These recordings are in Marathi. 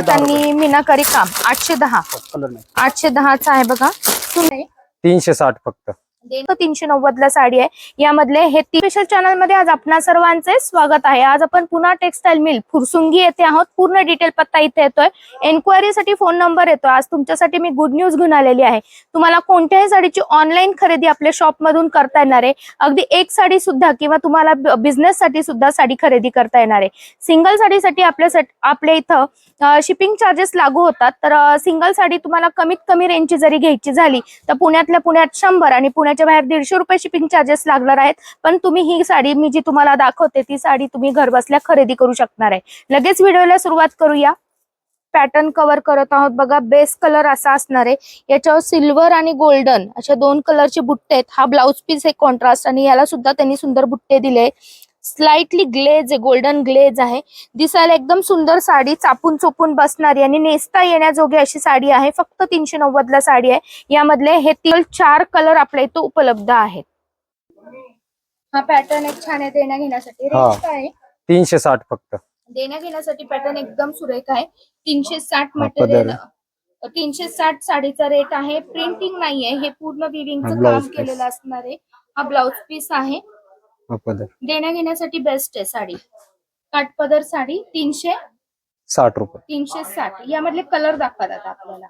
याला त्यांनी मीनाकारी काम. आठशे दहा. कलर नाही. आठशे दहाचा आहे बघा. सुने तीनशे साठ फक्त. तीनशे नव्वद ला साडी आहे. यामधले हे स्पेशल चॅनलमध्ये आज आपणा सर्वांचे स्वागत आहे. आज आपण पुन्हा टेक्सटाईल मिल फुरसुंगी येथे आहोत. पूर्ण डिटेल पत्ता इथे येतोय. एन्क्वायरीसाठी फोन नंबर येतो. आज तुमच्यासाठी मी गुड न्यूज घेऊन आलेली आहे. तुम्हाला कोणत्याही साडीची ऑनलाईन खरेदी आपल्या शॉप मधून करता येणार आहे. अगदी एक साडी सुद्धा किंवा तुम्हाला बिझनेस साठी सुद्धा साडी खरेदी करता येणार आहे. सिंगल साडीसाठी आपल्या आपल्या इथं शिपिंग चार्जेस लागू होतात. तर सिंगल साडी तुम्हाला कमीत कमी रेंजची जरी घ्यायची झाली तर पुण्यातल्या पुण्यात शंभर आणि पुण्यात पुण्याच्या बाहेर दीडशे रुपये शिपिंग चार्जेस लागणार आहेत. पण तुम्ही ही साडी मी जी तुम्हाला दाखवते ती साडी तुम्ही घर बसल्या खरेदी करू शकणार आहे. लगेच व्हिडिओला सुरुवात करूया. पॅटर्न कव्हर करत आहोत बघा. बेस कलर असा असणार आहे. याच्यावर सिल्वर आणि गोल्डन अशा दोन कलरचे बुट्टे आहेत. हा ब्लाऊज पीस आहे कॉन्ट्रास्ट आणि याला सुद्धा त्यांनी सुंदर बुट्टे दिले स्लाइटली ग्लेज आहे गोल्डन ग्लेज आहे. दिसायला एकदम सुंदर साडी चापून चोपून बसणारी आणि नेसता येण्याजोगी अशी साडी आहे. फक्त तीनशे नव्वद ला साडी आहे. यामधले हे तीन चार कलर आपल्या इथं उपलब्ध आहेत. हा पॅटर्न एक छान आहे देण्या घेण्यासाठी. हा. रेंज काय? तीनशे साठ फक्त. देण्या घेण्यासाठी पॅटर्न एकदम सुरेख आहे. तीनशे साठ हा, मटेरियल. तीनशे साठ साडीचा रेट आहे. प्रिंटिंग नाहीये. हे पूर्ण विविंगचं काम. केलेलं असणार आहे. हा ब्लाउज पीस आहे. हा पदर देण्या घेण्यासाठी बेस्ट आहे साडी. काठपदर साडी तीनशे साठ रुपये. तीनशे साठ. यामधले कलर दाखवतात आता आपल्याला.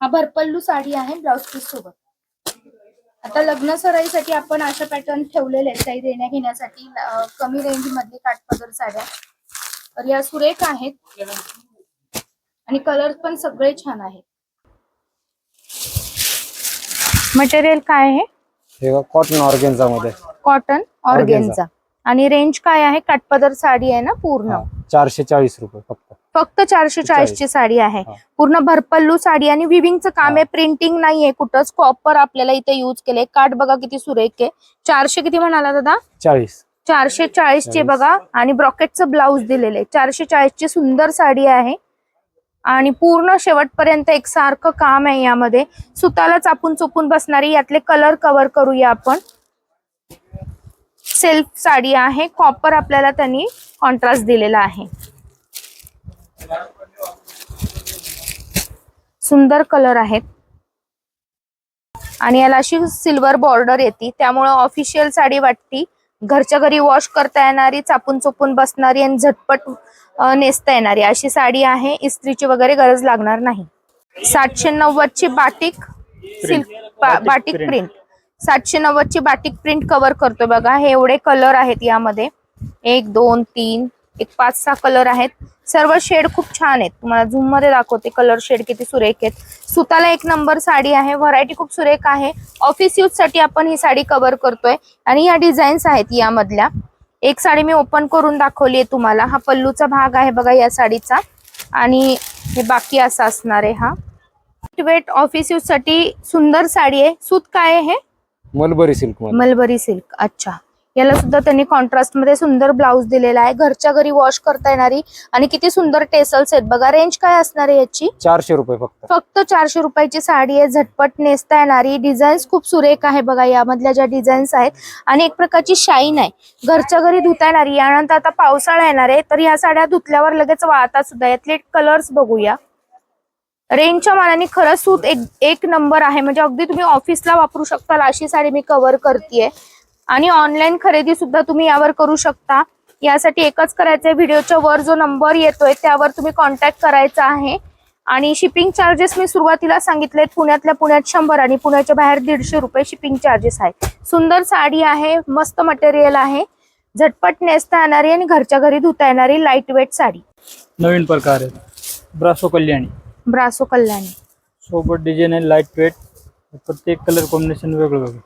हा भरपल्लू साडी आहे ब्लाउज पीस सोबत. आता लग्न सराईसाठी आपण अशा पॅटर्न ठेवलेले आहेत. काही देण्या घेण्यासाठी कमी रेंज मधले काठपदर साड्या. तर या सुरेख आहेत. आणि कलर पण सगळे छान आहेत. मटेरियल काय आहे? हे कॉटन ऑर्गेन्झा मध्ये. कॉटन ऑर्गेन्झा आणि रेंज काय आहे? काठपदर साडी आहे ना पूर्ण? चारशे चाळीस रुपये फक्त. फक्त चारशे चाळीस. ची साडी आहे. पूर्ण भरपल्लू साडी आणि विविंगचं काम आहे प्रिंटिंग नाहीये कुठंच कॉपर आपल्याला इथे युज केलंय. काठ बघा किती सुरेख आहे. चारशे किती म्हणाला दादा? चाळीस. चारशे चाळीस. चे. बघा. आणि ब्रॉकेटचं ब्लाऊज दिलेलं आहे. चारशे चाळीस ची सुंदर साडी आहे. आणि पूर्ण शेवटपर्यंत एक सारखं काम आहे यामध्ये. सुताला चापून चोपून बसणारी यातले कलर कव्हर करूया आपण. सेल्फ साडी आहे. कॉपर आपल्याला त्यांनी कॉन्ट्रास्ट दिलेला आहे. सुंदर कलर आहेत. आणि याला अशी सिल्वर बॉर्डर येते. त्यामुळे ऑफिशियल साडी वाटती. घरच्या घरी वॉश करता येणारी चापून चोपून बसणारी आणि झटपट नेसता येणारी अशी साडी आहे. इस्त्रीची वगैरे गरज लागणार नाही. सातशे नव्वद ची बाटिक सिल्क बाटिक प्रिंट सातशे नव्वद ची बाटिक प्रिंट कव्हर करतो बघा. हे एवढे कलर आहेत यामध्ये. एक दोन तीन एक पाच सहा कलर आहेत. सर्व शेड खूप छान आहेत. तुम्हाला झूममध्ये दाखवते कलर शेड किती सुरेख आहेत. सुताला एक नंबर साडी आहे. व्हरायटी खूप सुरेख आहे. ऑफिस यूजसाठी आपण ही साडी कव्हर करतोय. आणि या डिझाईन्स आहेत यामधल्या. एक साडी मी ओपन करून दाखवली आहे तुम्हाला. हा पल्लूचा भाग आहे बघा या साडीचा. आणि हे बाकी असा असणार आहे हा. वेट ऑफिस यूजसाठी सुंदर साडी आहे. सूत काय आहे? हे मलबरी सिल्क मलबरी सिल्क अच्छा. याला सुद्धा त्यांनी कॉन्ट्रास्टमध्ये सुंदर ब्लाऊज दिलेला आहे. घरच्या घरी वॉश करता येणारी आणि किती सुंदर टेसल्स आहेत. बघा रेंज काय असणार आहे याची? चारशे रुपये फक्त. फक्त चारशे रुपयाची साडी आहे. झटपट नेसता येणारी. डिझाईन्स खूप सुरेख आहे बघा यामधल्या ज्या डिझाईन्स आहेत. आणि एक प्रकारची शाईन आहे. घरच्या घरी धुता येणारी. यानंतर आता पावसाळा येणार आहे. तर ह्या साड्या धुतल्यावर लगेच वाळतात सुद्धा. यातले कलर्स बघूया. रेंजच्या मानाने खरंच सूत एक एक नंबर आहे. म्हणजे अगदी तुम्ही ऑफिसला वापरू शकता. अशी साडी मी कव्हर करते आणि ऑनलाईन खरेदी सुद्धा तुम्ही यावर करू शकता. यासाठी एकच करायचंय व्हिडिओच्या वर जो नंबर येतोय त्यावर तुम्ही कॉन्टॅक्ट करायचा आहे. आणि शिपिंग चार्जेस मी सुरुवातीला सांगितले पुण्यातल्या पुण्यात शंभर आणि पुण्याच्या बाहेर दीडशे रुपये शिपिंग चार्जेस आहे. सुंदर साडी आहे मस्त मटेरियल आहे. झटपट नेसता येणारी आणि घरच्या घरी धुता येणारी लाइट वेट साडी. नवीन प्रकार आहे ब्रासो कल्याणी. ब्रासो कल्याणी सोबत डिझाईन आहे लाइट वेट प्रत्येक कलर कॉम्बिनेशन वेगळं वेगळं.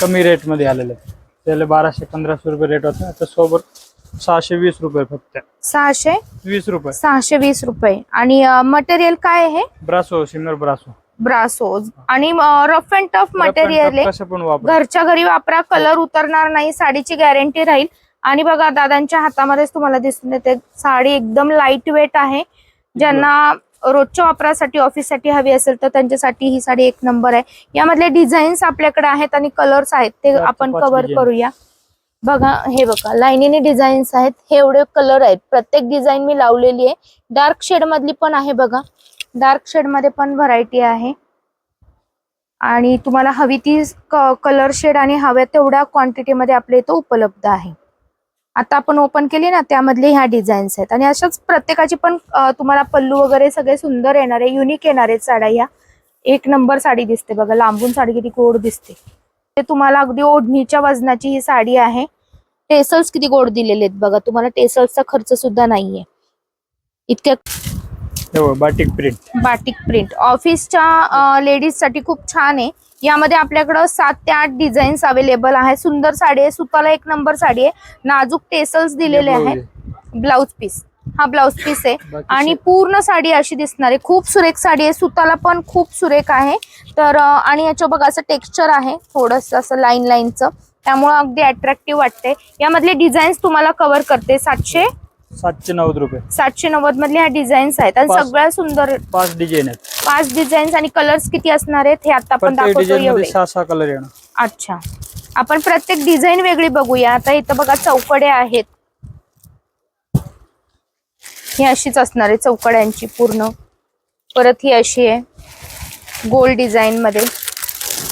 कमी रेटमध्ये आलेलं आहे. त्याला बाराशे पंधराशे रुपये रेट होता. आता सोबत सहाशे वीस रुपये फक्त. सहाशे? वीस रुपये. सहाशे वीस रुपये. आणि मटेरियल काय आहे? ब्रासो सिमर ब्रासो ब्रासो आणि रफ अँड टफ मटेरियल आहे. कसं पण वापर. घरच्या घरी वापरा. कलर उतरणार नाही. साडीची गॅरंटी राहील. आणि बघा दादांच्या हातामध्येच तुम्हाला दिसून येते. साडी एकदम लाइट वेट आहे. ज्यांना रोजच्या वापरासाठी ऑफिससाठी हवी असेल तर त्यांच्यासाठी ही साडी एक नंबर आहे. यामधले डिझाईन्स आपल्याकडे आहेत आणि कलर्स आहेत ते आपण कव्हर. करूया. बघा हे बघा लाईनीने डिझाईन्स आहेत हे एवढे कलर आहेत. प्रत्येक डिझाईन मी लावलेली आहे. डार्क शेड मधली पण आहे बघा. डार्क शेडमध्ये पण व्हरायटी आहे. आणि तुम्हाला हवी ती कलर शेड आणि हव्या तेवढ्या क्वांटिटीमध्ये आपल्या इथं उपलब्ध आहे. आता आपण ओपन केली ना त्यामधले ह्या डिझाईन्स आहेत. आणि अशाच प्रत्येकाची पण तुम्हाला पल्लू वगैरे सगळे सुंदर येणार आहे युनिक येणार आहेत साड्या. ह्या एक नंबर साडी दिसते बघा लांबून साडी किती गोड दिसते. ते तुम्हाला अगदी ओढणीच्या वजनाची ही साडी आहे. टेसल्स किती गोड दिलेले आहेत बघा तुम्हाला टेसल्सचा खर्च सुद्धा नाहीये. इतक्या हे बाटिक प्रिंट बाटिक प्रिंट ऑफिसच्या लेडीजसाठी खूप छान आहे. यामध्ये आपल्याकडं सात ते आठ डिझाईन्स अवेलेबल आहे सुंदर साडी आहे सुताला एक नंबर साडी आहे. नाजूक टेसल्स दिलेले आहेत. ब्लाउज पीस हा ब्लाउज पीस आहे. आणि पूर्ण साडी अशी दिसणार आहे. खूप सुरेख साडी आहे. सुताला पण खूप सुरेख आहे. तर आणि याच्या बघा असं टेक्स्चर आहे. थोडस असं लाईन लाईनचं त्यामुळे अगदी अट्रॅक्टिव्ह वाटते यामधले डिझाईन्स तुम्हाला कव्हर करते सातशे सातशे नव्वद रुपये. सातशे नव्वद मधले ह्या डिझाईन्स आहेत. आणि पाच. सगळ्या सुंदर पाच डिझाईन आहेत. पाच डिझाईन्स आणि कलर्स किती असणार आहेत हे आता आपण प्रत्येक दाखवतो डिझाईन एवढे. मध्ये सहा सहा कलर येणार. अच्छा. आपण प्रत्येक डिझाईन वेगळी बघूया. आता इथं बघा चौकडे आहेत. ही अशीच असणार आहे चौकड्यांची पूर्ण. परत ही अशी आहे गोल डिझाईन मध्ये.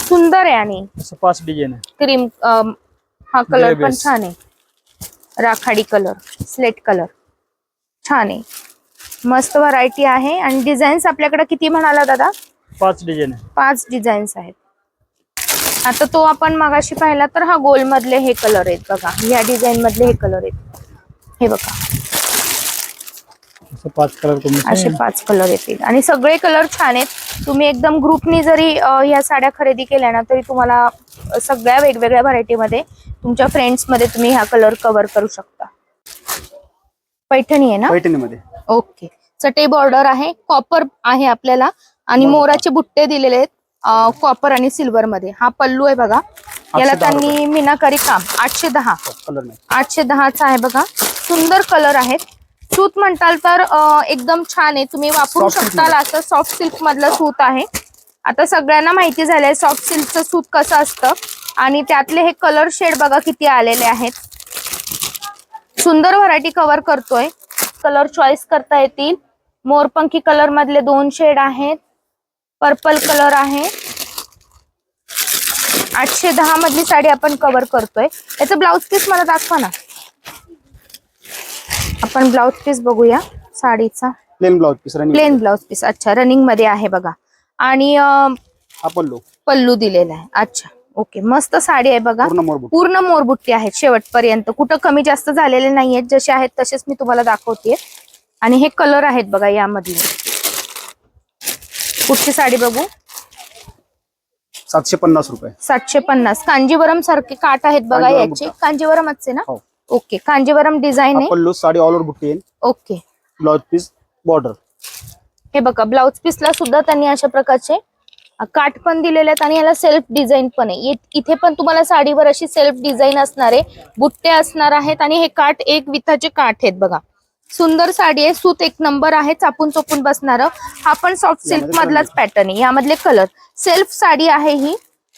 सुंदर आहे आणि असं पाच डिझाईन आहे क्रीम हा कलर पण base. छान आहे. राखाडी कलर स्लेट कलर छान आहे. मस्त व्हरायटी आहे आणि डिझाईन्स आपल्याकडे किती म्हणाला दादा? पाच डिझाईन पाच डिझाईन्स आहेत. आता तो आपण मगाशी पाहिला तर हा गोल मधले हे कलर आहेत बघा. या डिझाईन मधले हे कलर आहेत. हे बघा. असं पाच कलर असे पाच कलर येतील. आणि सगळे कलर छान आहेत. तुम्ही एकदम ग्रुपनी जरी ह्या साड्या खरेदी केल्या ना तरी तुम्हाला सगळ्या वेगवेगळ्या व्हरायटी मध्ये तुमच्या फ्रेंड्समध्ये तुम्ही ह्या कलर कव्हर करू शकता. पैठणी आहे ना? पैठणीमध्ये. ओके चटई बॉर्डर आहे कॉपर आहे आपल्याला. आणि मोराचे बुट्टे दिलेले आहेत कॉपर आणि सिल्वर मध्ये. हा पल्लू आहे बघा. याला त्यांनी मीनाकारी काम आठशे दहा. कलर नाही. आठशे दहाचा आहे बघा. सुंदर कलर आहेत. सूत म्हणताल तर एकदम छान आहे. तुम्ही वापरू शकताल असं. सॉफ्ट सिल्क मधलं सूत आहे. आता सगळ्यांना माहिती झालंय सॉफ्ट सिल्कचं सूत कसं असतं. आणि त्यातले हे कलर शेड बघा किती आलेले आहेत. सुंदर व्हरायटी कव्हर करतोय. कलर चॉईस करता येतील. मोरपंखी कलर मधले दोन शेड आहेत. पर्पल कलर आहे. आठशे दहा मधली साडी आपण कव्हर करतोय. याचं ब्लाउज पीस मला दाखवा ना. आपण ब्लाउज पीस बघूया साडीचा. Plain blouse piece running plain blouse piece अच्छा रनिंगमध्ये आहे बघा. आणि अं, हा पल्लू. पल्लू दिलेला आहे अच्छा ओके मस्त साडी आहे बघा. पूर्ण मोरबूट पूर्ण मोरबुट्टी आहेत शेवटपर्यंत. कुठं कमी जास्त झालेले नाहीयेत जसे आहेत तसेच मी तुम्हाला दाखवते आणि हे कलर आहेत बघा यामधले. कुठची साडी बघू? सातशे पन्नास रुपये. सातशे पन्नास. कांजीवरम सारखे काट आहेत बघा कांजीवरम याचे. बुट्टा. कांजीवरमच आहे ना? हो. ओके. कांजीवरम डिझाईन आहे. पल्लू साडी ऑल ओव्हर बुट्टी येईल. ओके. ब्लाउज पीस बॉर्डर हे बघा ब्लाउज पीसला सुद्धा त्यांनी अशा प्रकारचे काठ पण दिलेले आहेत आणि याला सेल्फ डिझाईन पण आहे. इथे पण तुम्हाला साडीवर अशी सेल्फ डिझाईन असणार आहे. बुट्टे असणार आहेत आणि हे काठ एक विथाचे काठ आहेत बघा. सुंदर साडी आहे सूत एक नंबर आहे चापून चोपून बसणार. हा पण सॉफ्ट सिल्क मधलाच पॅटर्न आहे. यामधले कलर सेल्फ साडी आहे ही.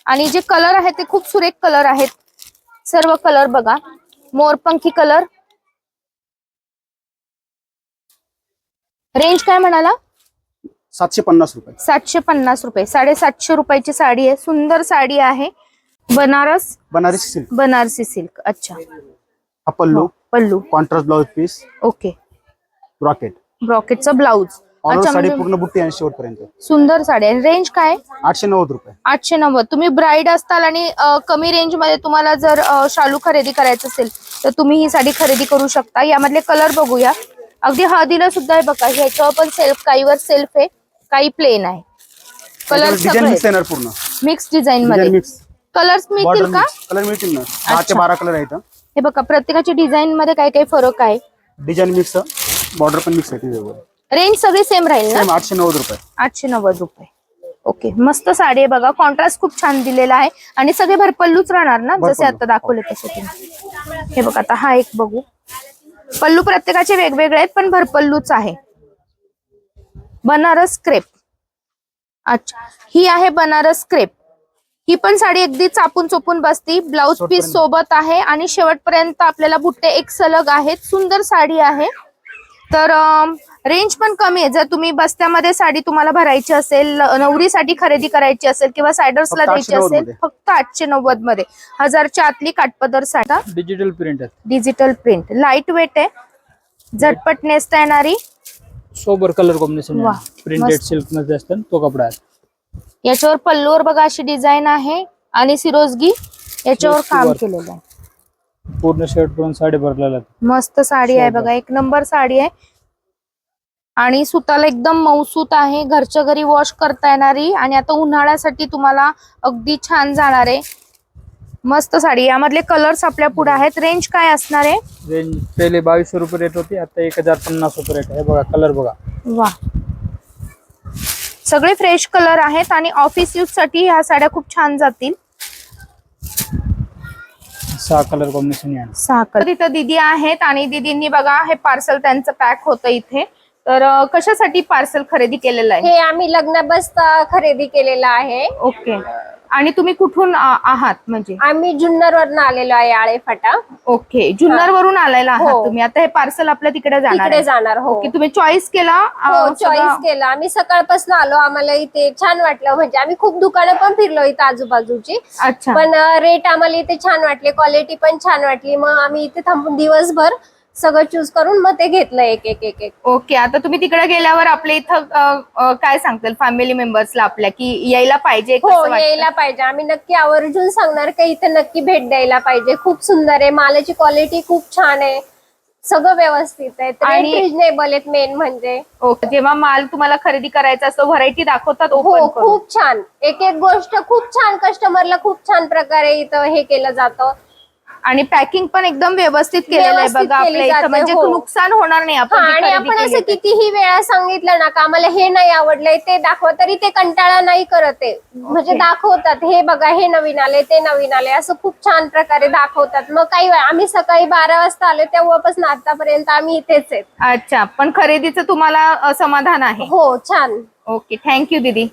आणि जे कलर आहेत ते खूप सुरेख कलर आहेत. सर्व कलर बघा. मोरपंखी कलर. रेंज काय म्हणाला? सातशे पन्नास रुपये. सातशे पन्नास रुपये. साडेसातशे रुपयाची साडी आहे. सुंदर साडी आहे. बनारस. बनारसी सिल्क. बनारसी सिल्क. अच्छा. हा pallu. Pallu. Contrast blouse piece. Okay. Rocket. ब्रॉकेटचं blouse अच्छा साडी म्हणजे पूर्ण बुट्टी आणि शेवटपर्यंत सुंदर साडी आहे. रेंज काय आठशे नव्वद रुपये. आठशे नव्वद. तुम्ही ब्राईड असताल आणि अ, कमी रेंजमध्ये तुम्हाला जर अ, शालू खरेदी करायचं असेल तर तुम्ही ही साडी खरेदी करू शकता. यामधले कलर बघूया. अगदी हळदीला सुद्धा आहे बघा ह्याच्यावर पण सेल्फ काहीवर सेल्फ आहे काही प्लेन आहे. कलर डिझाईन मिक्स येणार पूर्ण. मिक्स डिझाईन डिझाईन मध्ये. मिक्स कलर्स बॉर्डर मिळतील का? मिक्स कलर मिळतील ना. दहा ते अच्छा. बारा कलर आहेत हे. बघा प्रत्येकाच्या डिझाईन मध्ये काय काय फरक आहे? डिझाईन मिक्स बॉर्डर पण मिक्स आहे रेंज सगळी सेम राहील ना? सेम आठशे नव्वद रुपये. आठशे नव्वद रुपये. ओके मस्त साडी आहे बघा. कॉन्ट्रास्ट खूप छान दिलेला आहे. आणि सगळे भरपल्लूच राहणार ना? जसे भरपल्लू. आता दाखवले तसे तुम्ही. हे बघा आता हा एक बघू. पल्लू प्रत्येकाचे वेगवेगळे आहेत पण भरपल्लूच आहे. बनारस क्रेप अच्छा ही आहे बनारस क्रेप ही पण साडी अगदी चापून चोपून बसती. ब्लाउज पीस शेवटपर्यंत. सोबत आहे. आणि शेवटपर्यंत आपल्याला बुट्टे एक सलग आहेत. सुंदर साडी आहे. तर रेंज पण कमी आहे. जर तुम्ही बस्त्यामध्ये साडी तुम्हाला भरायची असेल नवरीसाठी खरेदी करायची असेल किंवा सायडर्सला द्यायची 890 असेल. फक्त आठशे नव्वदमध्ये. हजारच्या आतली काटपदर साडी डिजिटल प्रिंट आहे डिजिटल प्रिंट लाइट वेट आहे. झटपट नेसता येणारी. Sober colour combination printed. सिल्कमध्ये असतं तो कपडा आहे. याच्यावर पल्लूवर बघा अशी डिझाईन आहे आणि सिरोजगी याच्यावर काम. केलेलं आहे. पूर्ण शर्ट करून साडी भरलेला. मस्त साडी आहे. बघा. एक नंबर साडी आहे. आणि सुताला एकदम मऊसूत आहे. घरच्या घरी वॉश करता येणारी आणि आता उन्हाळ्यासाठी तुम्हाला अगदी छान जाणार आहे. मस्त साडी. यामधले कलर्स आपल्या पुढे आहेत. रेंज काय असणार आहे? रेंज पहिले बावीसशे रुपये रेट होती आता एक हजार पन्नास रुपये रेट आहे. बघा कलर बघा. वा सगळे फ्रेश कलर आहेत आणि ऑफिस यूजसाठी ह्या साड्या खूप छान जातील. सहा कलर कॉम्बिनेशन सहा कलर इथं दिदी आहेत आणि दिदींनी बघा हे पार्सल त्यांचं पॅक होतं इथे. तर कशासाठी पार्सल खरेदी केलेलं आहे? हे आम्ही लग्न बस्ता खरेदी केलेला आहे. ओके. आणि तुम्ही कुठून आहात म्हणजे? आम्ही जुन्नर वरन आलेलो आहे आळे फाटा ओके. जुन्नर वरून आलेला आहात हो. तुम्ही. आता हे पार्सल आपल्या तिकडे जाणार. जाणार हो. तुम्ही चॉईस केला हो चॉईस सगळं- केलं. आम्ही सकाळपासून आलो. आम्हाला इथे छान वाटलं. म्हणजे आम्ही खूप दुकानं पण फिरलो इथे आजूबाजूची. अच्छा. पण रेट आम्हाला इथे छान वाटले. क्वालिटी पण छान वाटली. मग आम्ही इथे थांबून दिवसभर सगळं चूज करून मग ते घेतलं एक एक एक एक. ओके आता तुम्ही तिकडे गेल्यावर आपल्या इथं अं, अं, काय सांगताल फॅमिली मेंबर्सला आपल्या की यायला पाहिजे हो वाटतं? यायला पाहिजे. आम्ही नक्की आवर्जून सांगणार का इथे नक्की भेट द्यायला पाहिजे. खूप सुंदर आहे. मालाची क्वालिटी खूप छान आहे. सगळं व्यवस्थित आहे. आणि- रिजनेबल आहेत मेन म्हणजे. ओके जेव्हा माल तुम्हाला खरेदी करायचा असतो व्हरायटी दाखवतात हो ओपन खूप छान. एक एक गोष्ट खूप छान कस्टमरला खूप छान प्रकारे इथं हे केलं जातं. आणि पॅकिंग पण एकदम व्यवस्थित केलेलं आहे व्यवस्थित बघा आपल्या इथं. म्हणजे हो. नुकसान होणार नाही हा आपण जी आणि खरेदी आपण केली असं तर. कितीही वेळा सांगितलं ना का आम्हाला हे नाही आवडलंय ते दाखव तरी ते कंटाळा नाही करत आहे. म्हणजे. दाखवतात हे बघा हे नवीन आले ते नवीन आले असं खूप छान प्रकारे दाखवतात. मग काही वेळा आम्ही सकाळी बारा वाजता आलो तेव्हापासून आतापर्यंत आम्ही इथेच आहेत. अच्छा पण खरेदीचं तुम्हाला अं, समाधान आहे. हो छान. ओके थँक्यू दीदी.